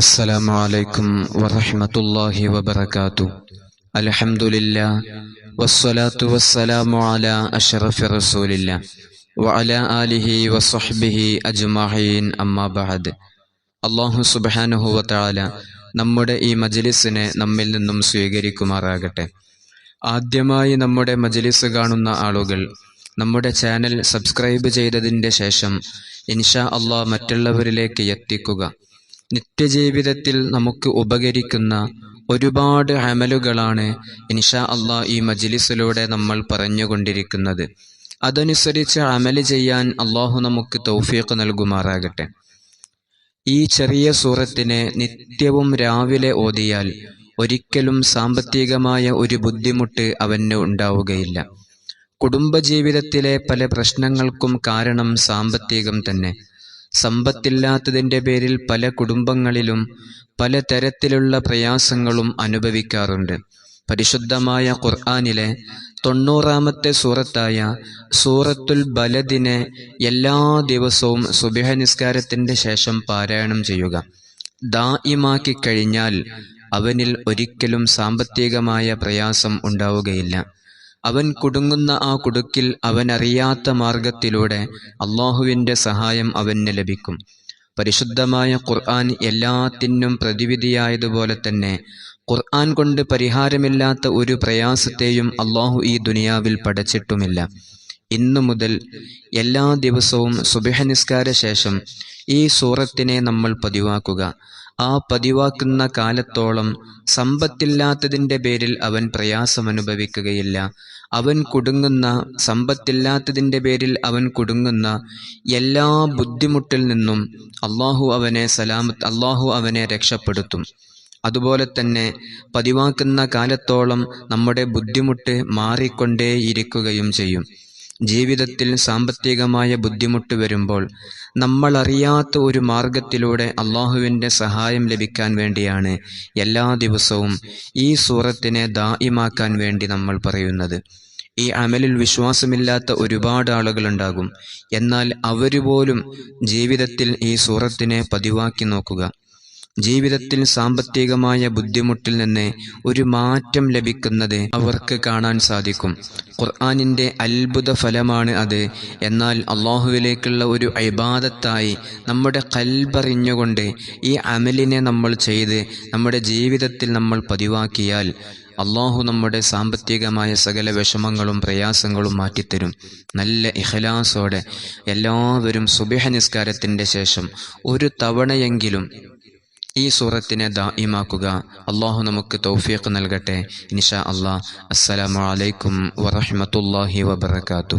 السلام عليكم ورحمة الله وبركاته الحمد لله والصلاة والسلام على أشرف رسول الله وعلى آله وصحبه أجمعين أما بعد അള്ളാഹു സുബാനുഹു വത്താല നമ്മുടെ ഈ മജ്ലിസിനെ നമ്മിൽ നിന്നും സ്വീകരിക്കുമാറാകട്ടെ ആദ്യമായി നമ്മുടെ മജ്ലിസ് കാണുന്ന ആളുകൾ നമ്മുടെ ചാനൽ സബ്സ്ക്രൈബ് ചെയ്തതിൻ്റെ ശേഷം ഇൻഷാ അള്ളാഹ് മറ്റുള്ളവരിലേക്ക് എത്തിക്കുക നിത്യജീവിതത്തിൽ നമുക്ക് ഉപകരിക്കുന്ന ഒരുപാട് അമലുകളാണ് ഇൻഷാ അള്ളാഹ് ഈ മജിലിസിലൂടെ നമ്മൾ പറഞ്ഞുകൊണ്ടിരിക്കുന്നത്. അതനുസരിച്ച് അമൽ ചെയ്യാൻ അള്ളാഹു നമുക്ക് തൗഫീഖ് നൽകുമാറാകട്ടെ. ഈ ചെറിയ സൂറത്തിനെ നിത്യവും രാവിലെ ഓതിയാൽ ഒരിക്കലും സാമ്പത്തികമായ ഒരു ബുദ്ധിമുട്ട് അവന് ഉണ്ടാവുകയില്ല. കുടുംബജീവിതത്തിലെ പല പ്രശ്നങ്ങൾക്കും കാരണം സാമ്പത്തികം തന്നെ. സമ്പത്തില്ലാത്തതിന്റെ പേരിൽ പല കുടുംബങ്ങളിലും പല തരത്തിലുള്ള പ്രയാസങ്ങളും അനുഭവിക്കാറുണ്ട്. പരിശുദ്ധമായ ഖുർആാനിലെ തൊണ്ണൂറാമത്തെ സൂറത്തായ സൂറത്തുൽ ബലദിനെ എല്ലാ ദിവസവും സുബിഹ നിസ്കാരത്തിന്റെ ശേഷം പാരായണം ചെയ്യുക. ദായിമാക്കി കഴിഞ്ഞാൽ അവനിൽ ഒരിക്കലും സാമ്പത്തികമായ പ്രയാസം ഉണ്ടാവുകയില്ല. അവൻ കുടുങ്ങുന്ന ആ കുടുക്കിൽ അവൻ അറിയാത്ത മാർഗത്തിലൂടെ അള്ളാഹുവിന്റെ സഹായം അവന് ലഭിക്കും. പരിശുദ്ധമായ ഖുർആൻ എല്ലാത്തിനും പ്രതിവിധിയായതുപോലെ തന്നെ ഖുർആൻ കൊണ്ട് പരിഹാരമില്ലാത്ത ഒരു പ്രയാസത്തെയും അള്ളാഹു ഈ ദുനിയാവിൽ പടച്ചിട്ടുമില്ല. ഇന്നു മുതൽ എല്ലാ ദിവസവും സുബിഹ നിസ്കാര ശേഷം ഈ സൂറത്തിനെ നമ്മൾ പതിവാക്കുക. ആ പതിവാക്കുന്ന കാലത്തോളം സമ്പത്തില്ലാത്തതിന്റെ പേരിൽ അവൻ പ്രയാസമനുഭവിക്കുകയില്ല. അവൻ കുടുങ്ങുന്ന സമ്പത്തില്ലാത്തതിന്റെ പേരിൽ അവൻ കുടുങ്ങുന്ന എല്ലാ ബുദ്ധിമുട്ടിൽ നിന്നും അള്ളാഹു അവനെ സലാമത്ത് അള്ളാഹു അവനെ രക്ഷപ്പെടുത്തും. അതുപോലെ തന്നെ പതിവാക്കുന്ന കാലത്തോളം നമ്മുടെ ബുദ്ധിമുട്ട് മാറിക്കൊണ്ടേയിരിക്കുകയും ചെയ്യും. ജീവിതത്തിൽ സാമ്പത്തികമായ ബുദ്ധിമുട്ട് വരുമ്പോൾ നമ്മളറിയാത്ത ഒരു മാർഗത്തിലൂടെ അള്ളാഹുവിന്റെ സഹായം ലഭിക്കാൻ വേണ്ടിയാണ് എല്ലാ ദിവസവും ഈ സൂറത്തിനെ ദായിമാക്കാൻ വേണ്ടി നമ്മൾ പറയുന്നത്. ഈ അമലിൽ വിശ്വാസമില്ലാത്ത ഒരുപാട് ആളുകളുണ്ടാകും. എന്നാൽ അവരുപോലും ജീവിതത്തിൽ ഈ സൂറത്തിനെ പതിവാക്കി നോക്കുക. ജീവിതത്തിൽ സാമ്പത്തികമായ ബുദ്ധിമുട്ടിൽ നിന്ന് ഒരു മാറ്റം ലഭിക്കുന്നത് അവർക്ക് കാണാൻ സാധിക്കും. ഖുർആാനിന്റെ അത്ഭുത ഫലമാണ് അത്. എന്നാൽ അള്ളാഹുവിലേക്കുള്ള ഒരു ഐബാദത്തായി നമ്മുടെ കൽബറിഞ്ഞുകൊണ്ട് ഈ അമലിനെ നമ്മൾ ചെയ്ത് നമ്മുടെ ജീവിതത്തിൽ നമ്മൾ പതിവാക്കിയാൽ അള്ളാഹു നമ്മുടെ സാമ്പത്തികമായ സകല വിഷമങ്ങളും പ്രയാസങ്ങളും മാറ്റിത്തരും. നല്ല ഇഖലാസോടെ എല്ലാവരും സുബിഹ നിസ്കാരത്തിന്റെ ശേഷം ഒരു തവണയെങ്കിലും ഈ സൂറത്തിനെ ദായിമാക്കുക അള്ളാഹു നമുക്ക് തൗഫീഖ് നൽകട്ടെ. ഇൻഷാ അള്ളാഹ് അസ്സലാമു അലൈക്കും വറഹ്മത്തുള്ളാഹി വബർക്കാത്തു